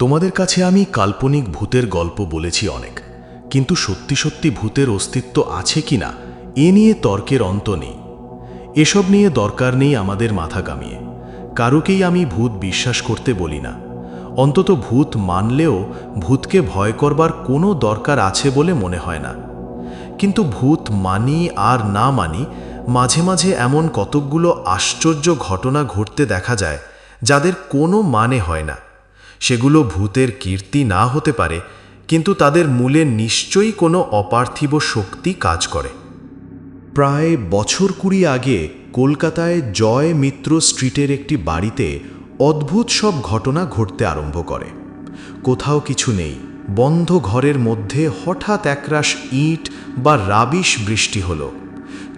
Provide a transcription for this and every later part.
তোমাদের কাছে আমি কাল্পনিক ভূতের গল্প বলেছি অনেক, কিন্তু সত্যি সত্যি ভূতের অস্তিত্ব আছে কিনা এ নিয়ে তর্কের অন্ত নেই। এসব নিয়ে দরকার নেই আমাদের মাথা কামিয়ে। কারোকেই আমি ভূত বিশ্বাস করতে বলি না। অন্তত ভূত মানলেও ভূতকে ভয় করবার কোনো দরকার আছে বলে মনে হয় না। কিন্তু ভূত মানি আর না মানি, মাঝে মাঝে এমন কতকগুলো আশ্চর্য ঘটনা ঘটতে দেখা যায়, যাদের কোনো মানে হয় না। সেগুলো ভূতের কীর্তি না হতে পারে, কিন্তু তাদের মূলে নিশ্চয়ই কোনো অপার্থিব শক্তি কাজ করে। প্রায় বছর কুড়ি আগে কলকাতায় জয় মিত্র স্ট্রিটের একটি বাড়িতে অদ্ভুত সব ঘটনা ঘটতে আরম্ভ করে। কোথাও কিছু নেই, বন্ধ ঘরের মধ্যে হঠাৎ একরাশ ইট বা রাবিশ বৃষ্টি হলো।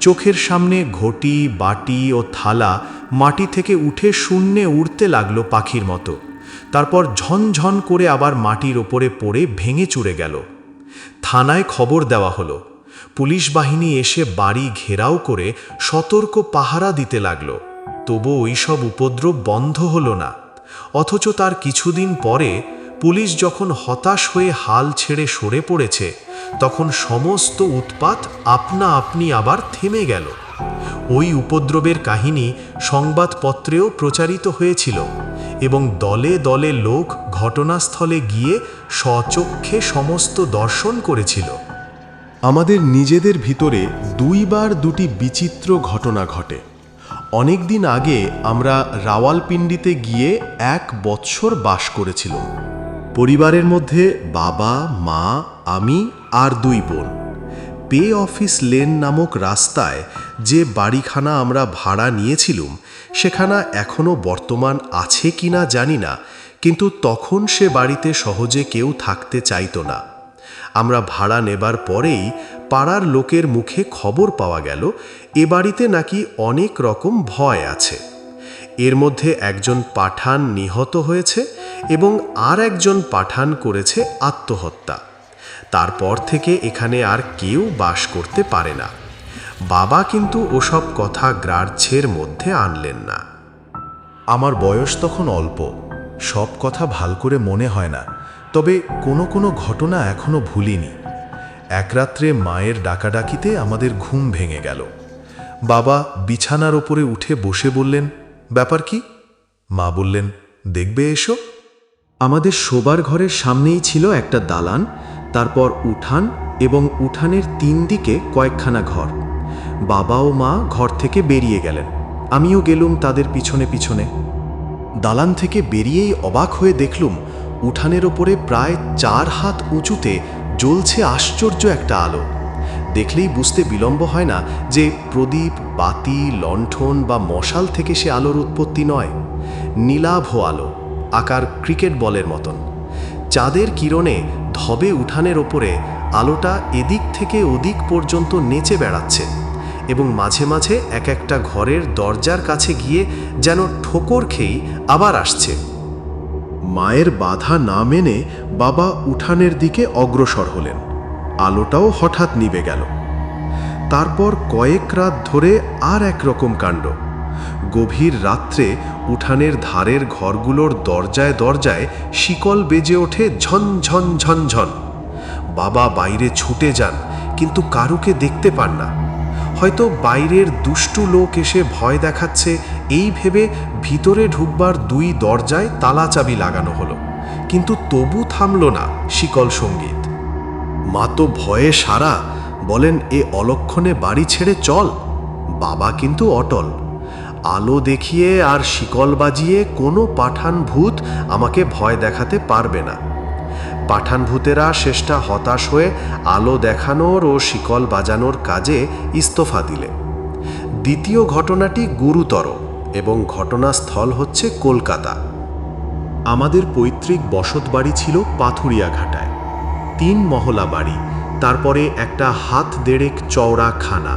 চোখের সামনে ঘটি, বাটি ও থালা মাটি থেকে উঠে শূন্যে উড়তে লাগল পাখির মতো। তারপর ঝনঝন করে আবার মাটির ওপরে পড়ে ভেঙে চুরে গেল। থানায় খবর দেওয়া হলো। পুলিশ বাহিনী এসে বাড়ি ঘেরাও করে সতর্ক পাহারা দিতে লাগল। তবু ওইসব উপদ্রব বন্ধ হলো না। অথচ তার কিছুদিন পরে পুলিশ যখন হতাশ হয়ে হাল ছেড়ে সরে পড়েছে, তখন সমস্ত উৎপাত আপনা আপনি আবার থেমে গেল। ওই উপদ্রবের কাহিনী সংবাদপত্রেও প্রচারিত হয়েছিল। এবং দলে দলে লোক ঘটনাস্থলে গিয়ে স্বচক্ষে সমস্ত দর্শন করেছিল। আমাদের নিজেদের ভিতরে দুইবার দুটি বিচিত্র ঘটনা ঘটে। অনেক দিন আগে আমরা রাওয়ালপিন্ডিতে গিয়ে এক বৎসর বাস করেছিলাম। পরিবারের মধ্যে বাবা, মা, আমি আর দুই বোন। পে অফিস লেন নামক রাস্তায় যে বাড়িখানা আমরা ভাড়া নিয়েছিলুম, সেখানা এখনও বর্তমান আছে কিনা জানি না, কিন্তু তখন সে বাড়িতে সহজে কেউ থাকতে চাইতো না। আমরা ভাড়া নেবার পরেই পাড়ার লোকের মুখে খবর পাওয়া গেল, এ বাড়িতে নাকি অনেক রকম ভয় আছে। এর মধ্যে একজন পাঠান নিহত হয়েছে এবং আর একজন পাঠান করেছে আত্মহত্যা। তারপর থেকে এখানে আর কেউ বাস করতে পারে না। বাবা কিন্তু ওসব কথা গ্রাহ্যের মধ্যে আনলেন না। আমার বয়স তখন অল্প। সব কথা ভালো করে মনে হয় না। তবে কোনো কোনো ঘটনা এখনও ভুলিনি। এক রাত্রে মায়ের ডাকাডাকিতে আমাদের ঘুম ভেঙে গেল। বাবা বিছানার ওপরে উঠে বসে বললেন, ব্যাপার কি? মা বললেন, দেখবে এসো। আমাদের শোবার ঘরের সামনেই ছিল একটা দালান, তারপর উঠান এবং উঠানের তিন দিকে কয়েকখানা ঘর। বাবা ও মা ঘর থেকে বেরিয়ে গেলেন। আমিও গেলুম তাদের পিছনে পিছনে। দালান থেকে বেরিয়েই অবাক হয়ে দেখলুম, উঠানের ওপরে প্রায় চার হাত উঁচুতে জ্বলছে আশ্চর্য একটা আলো। দেখলেই বুঝতে বিলম্ব হয় না যে প্রদীপ, বাতি, লণ্ঠন বা মশাল থেকে সে আলোর উৎপত্তি নয়। নীলাভ আলো, আকার ক্রিকেট বলের মতন। চাঁদের কিরণে ধবে উঠানের ওপরে আলোটা এদিক থেকে ওদিক পর্যন্ত নেচে বেড়াচ্ছে। এবং মাঝে মাঝে এক একটা ঘরের দরজার কাছে গিয়ে যেন ঠোকর খেয়েই আবার আসছে। মায়ের বাধা না মেনে বাবা উঠানের দিকে অগ্রসর হলেন। আলোটাও হঠাৎ নিভে গেল। তারপর কয়েক রাত ধরে আর এক রকম কাণ্ড। গভীর রাত্রে উঠানের ধারের ঘরগুলোর দরজায় দরজায় শিকল বেজে ওঠে ঝন ঝন ঝন ঝন। বাবা বাইরে ছুটে যান, কিন্তু কারুকে দেখতে পান না। হয়তো বাইরের দুষ্টু লোক এসে ভয় দেখাচ্ছে, এই ভেবে ভিতরে ঢুকবার দুই দরজায় তালা চাবি লাগানো হলো। কিন্তু তবু থামল না শিকল সংগীত। মা তো ভয়ে সারা, বলেন এ অলক্ষণে বাড়ি ছেড়ে চল। বাবা কিন্তু অটল। আলো দেখিয়ে আর শিকল বাজিয়ে কোনো পাঠান ভূত আমাকে ভয় দেখাতে পারবে না। পাঠান ভূতেরা শেষটা হতাশ হয়ে আলো দেখানোর ও শিকল বাজানোর কাজে ইস্তফা দিলে। দ্বিতীয় ঘটনাটি গুরুতর এবং ঘটনাস্থল হচ্ছে কলকাতা। আমাদের পৈতৃক বসত বাড়ি ছিল পাথুরিয়া ঘাটায় তিন মহলা বাড়ি, তারপরে একটা হাত দেড়েক চওড়া খানা,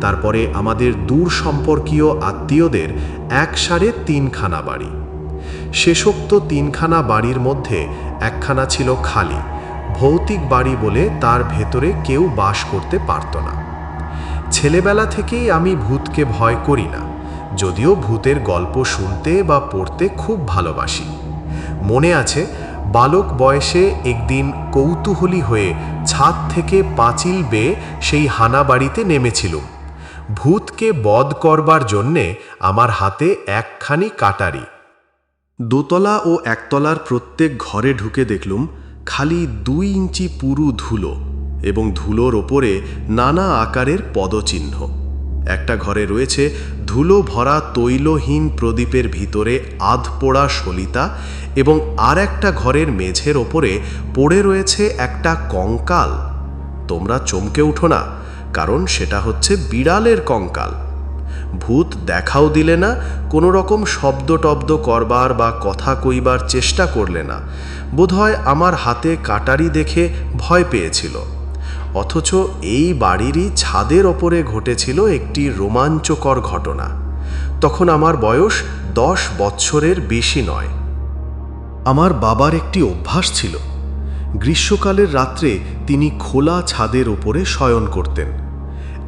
তারপরে আমাদের দূর সম্পর্কীয় আত্মীয়দের এক সারে তিনখানা বাড়ি। শেষোক্ত তিনখানা বাড়ির মধ্যে একখানা ছিল খালি, ভৌতিক বাড়ি বলে তার ভেতরে কেউ বাস করতে পারত না। ছেলেবেলা থেকেই আমি ভূতকে ভয় করি না, যদিও ভূতের গল্প শুনতে বা পড়তে খুব ভালোবাসি। মনে আছে, বালক বয়সে একদিন কৌতূহলী হয়ে ছাদ থেকে পাঁচিল বেয়ে সেই হানা বাড়িতে নেমেছিলুম ভূতকে বধ করবার জন্যে আমার হাতে একখানি কাটারি দোতলা ও একতলার প্রত্যেক ঘরে ঢুকে দেখলুম খালি দুই ইঞ্চি পুরু ধুলো এবং ধুলোর ওপরে নানা আকারের পদচিহ্ন। একটা ঘরে রয়েছে ধুলো ভরা তৈলহীন প্রদীপের ভিতরে আধপোড়া সলিতা এবং আর একটা ঘরের মেঝের ওপরে পড়ে রয়েছে একটা কঙ্কাল। তোমরা চমকে উঠো না, কারণ সেটা হচ্ছে বিড়ালের কঙ্কাল। ভূত দেখাও দিলে না কোনো রকম শব্দ টব্দ করবার বা কথা কইবার চেষ্টা করলে না। বোধহয় আমার হাতে কাটারি দেখে ভয় পেয়েছিল। অথচ এই বাড়িরই ছাদের ওপরে ঘটেছিল একটি রোমাঞ্চকর ঘটনা। তখন আমার বয়স দশ বৎসরের বেশি নয়। আমার বাবার একটি অভ্যাস ছিল। গ্রীষ্মকালের রাত্রে তিনি খোলা ছাদের ওপরে শয়ন করতেন।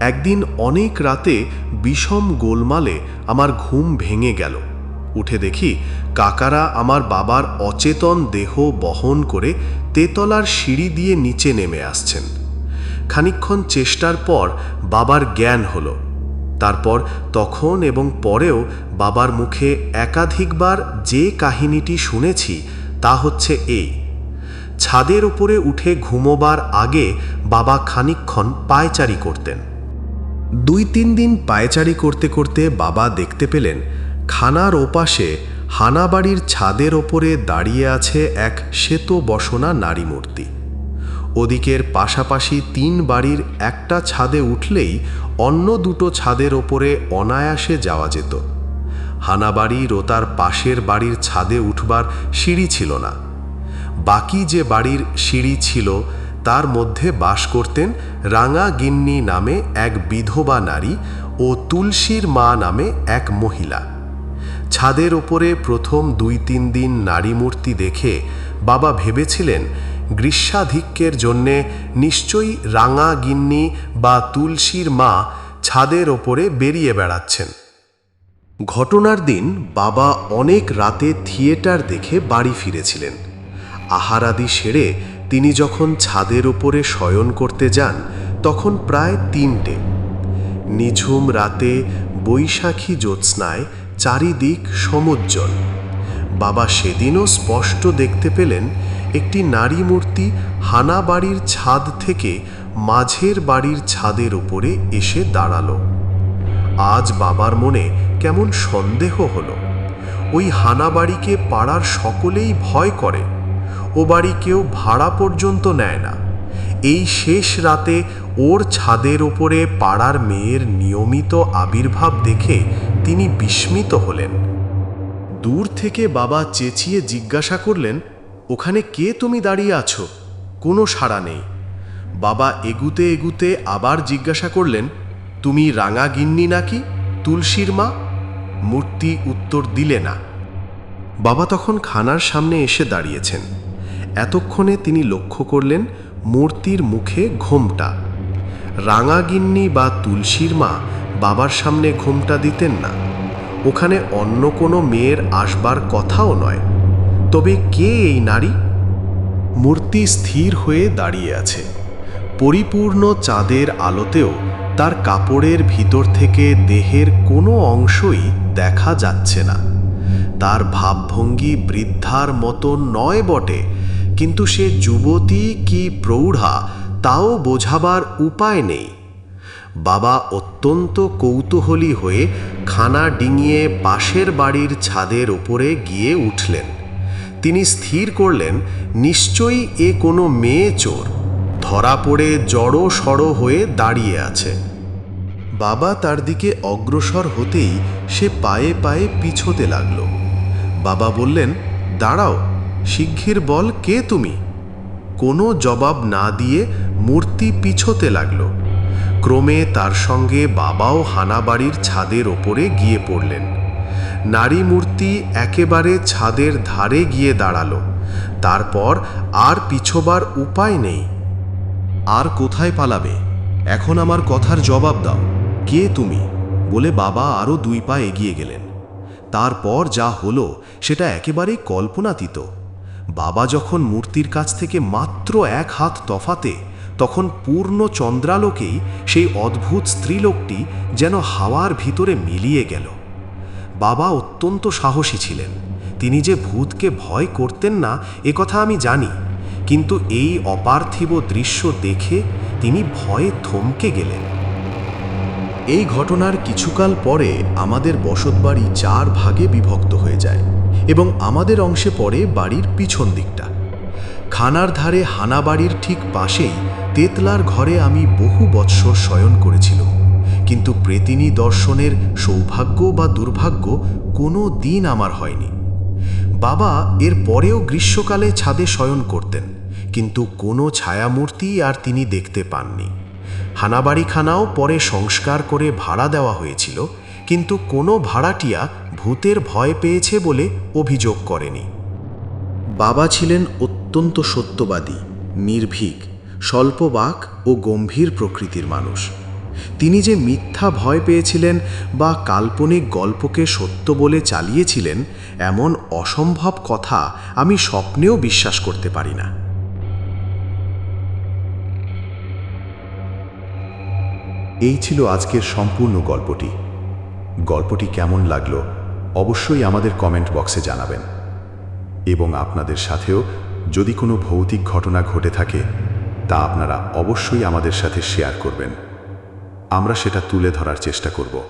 একদিন অনেক রাতে বিষম গোলমালে আমার ঘুম ভেঙে গেল। উঠে দেখি কাকারা আমার বাবার অচেতন দেহ বহন করে তেতলার সিঁড়ি দিয়ে নিচে নেমে আসছেন। খানিক্ষণ চেষ্টার পর বাবার জ্ঞান হলো। তারপর তখন এবং পরেও বাবার মুখে একাধিকবার যে কাহিনীটি শুনেছি তা হচ্ছে এই। ছাদের ওপরে উঠে ঘুমোবার আগে বাবা খানিকক্ষণ পায়চারি করতেন। দুই তিন দিন পায়চারি করতে করতে বাবা দেখতে পেলেন খানার ওপাশে হানাবাড়ির ছাদের ওপরে দাঁড়িয়ে আছে এক শ্বেত বসনা নারী মূর্তি। ওদিকের পাশাপাশি তিন বাড়ির একটা ছাদে উঠলেই অন্য দুটো ছাদের ওপরে অনায়াসে যাওয়া যেত। হানাবাড়ির ও তার পাশের বাড়ির ছাদে উঠবার সিঁড়ি ছিল না। বাকি যে বাড়ির সিঁড়ি ছিল তার মধ্যে বাস করতেন রাঙা গিন্নি নামে এক বিধবা নারী ও তুলসীর মা নামে এক মহিলা। ছাদের ওপরে প্রথম দুই তিন দিন নারী মূর্তি দেখে বাবা ভেবেছিলেন, গ্রীষ্মাধিক্যের জন্যে নিশ্চয়ই রাঙা গিন্নি বা তুলসীর মা ছাদের ওপরে বেরিয়ে বেড়াচ্ছেন। ঘটনার দিন বাবা অনেক রাতে থিয়েটার দেখে বাড়ি ফিরেছিলেন। আহারাদি সেরে তিনি যখন ছাদের ওপরে শয়ন করতে যান, তখন প্রায় তিনটে। নিঝুম রাতে বৈশাখী জ্যোৎস্নায় চারিদিক সমুজ্জ্বল। বাবা সেদিনও স্পষ্ট দেখতে পেলেন একটি নারী মূর্তি হানা বাড়ির ছাদ থেকে মাঝের বাড়ির ছাদের উপরে এসে দাঁড়াল। আজ বাবার মনে কেমন সন্দেহ হলো। ওই হানা বাড়িকে পাড়ার সকলেই ভয় করে। ও বাড়ি কেউ ভাড়া পর্যন্ত নেয় না। এই শেষ রাতে ওর ছাদের ওপরে পাড়ার মেয়ের নিয়মিত আবির্ভাব দেখে তিনি বিস্মিত হলেন। দূর থেকে বাবা চেঁচিয়ে জিজ্ঞাসা করলেন, ওখানে কে তুমি দাঁড়িয়ে আছো? কোনো সাড়া নেই। বাবা এগুতে এগুতে আবার জিজ্ঞাসা করলেন, তুমি রাঙা গিন্নি নাকি? তুলসীর মা? মূর্তি উত্তর দিলে না। বাবা তখন খানার সামনে এসে দাঁড়িয়েছেন। এতক্ষণে তিনি লক্ষ্য করলেন মূর্তির মুখে ঘোমটা। রাঙাগিন্নি বা তুলসীর মা বাবার সামনে ঘোমটা দিতেন না। ওখানে অন্য কোনো মেয়ের আসবার কথাও নয়। তবে কে এই নারী? মূর্তি স্থির হয়ে দাঁড়িয়ে আছে। পরিপূর্ণ চাঁদের আলোতেও তার কাপড়ের ভিতর থেকে দেহের কোনো অংশই দেখা যাচ্ছে না। তার ভাবভঙ্গি বৃদ্ধার মতো নয় বটে। কিন্তু সে যুবতী কি প্রৌঢ়া, তাও বোঝাবার উপায় নেই। বাবা অত্যন্ত কৌতূহলী হয়ে খানা ডিঙিয়ে পাশের বাড়ির ছাদের ওপরে গিয়ে উঠলেন। তিনি স্থির করলেন, নিশ্চয়ই এ কোনো মেয়ে চোর। ধরা পড়ে জড়ো সড়ো হয়ে দাঁড়িয়ে আছে। বাবা তার দিকে অগ্রসর হতেই সে পায়ে পায়ে পিছোতে লাগল। বাবা বললেন, দাঁড়াও শিগগির বল কে তুমি? কোনো জবাব না দিয়ে মূর্তি পিছোতে লাগল। ক্রমে তার সঙ্গে বাবাও হানাবাড়ির ছাদের ওপরে গিয়ে পড়লেন। নারী মূর্তি একেবারে ছাদের ধারে গিয়ে দাঁড়াল। তারপর আর পিছোবার উপায় নেই। আর কোথায় পালাবে? এখন আমার কথার জবাব দাও। কে তুমি? বলে বাবা আরও দুই পা এগিয়ে গেলেন। তারপর যা হলো সেটা একেবারেই কল্পনাতীত। বাবা যখন মূর্তির কাছ থেকে মাত্র এক হাত তফাতে, তখন পূর্ণ চন্দ্রালোকেই সেই অদ্ভুত স্ত্রীলোকটি যেন হাওয়ার ভিতরে মিলিয়ে গেল। বাবা অত্যন্ত সাহসী ছিলেন। তিনি যে ভূতকে ভয় করতেন না, এ কথা আমি জানি, কিন্তু এই অপার্থিব দৃশ্য দেখে তিনি ভয়ে থমকে গেলেন। এই ঘটনার কিছুকাল পরে আমাদের বসতবাড়ি চার ভাগে বিভক্ত হয়ে যায়। এবং আমাদের অংশে পড়ে বাড়ির পিছন দিকটা। খানার ধারে হানা বাড়ির ঠিক পাশেই তেতলার ঘরে আমি বহু বৎসর শয়ন করেছিলাম। কিন্তু প্রেতিনী দর্শনের সৌভাগ্য বা দুর্ভাগ্য কোনো দিন আমার হয়নি। বাবা এর পরেও গ্রীষ্মকালে ছাদে শয়ন করতেন, কিন্তু কোনো ছায়ামূর্তি আর তিনি দেখতে পাননি। হানাবাড়িখানাও পরে সংস্কার করে ভাড়া দেওয়া হয়েছিল কিন্তু কোনো ভাড়াটিয়া ভূতের ভয় পেয়েছে বলে অভিযোগ করেনি। বাবা ছিলেন অত্যন্ত সত্যবাদী, নির্ভীক, স্বল্পবাক ও গম্ভীর প্রকৃতির মানুষ। তিনি যে মিথ্যা ভয় পেয়েছিলেন বা কাল্পনিক গল্পকে সত্য বলে চালিয়েছিলেন, এমন অসম্ভব কথা আমি স্বপ্নেও বিশ্বাস করতে পারি না। এই ছিল আজকের সম্পূর্ণ গল্পটি। গল্পটি কেমন লাগল অবশ্যই আমাদের কমেন্ট বক্সে জানাবেন। এবং আপনাদের সাথেও যদি কোনো ভৌতিক ঘটনা ঘটে থাকে, তা আপনারা অবশ্যই আমাদের সাথে শেয়ার করবেন। আমরা সেটা তুলে ধরার চেষ্টা করব।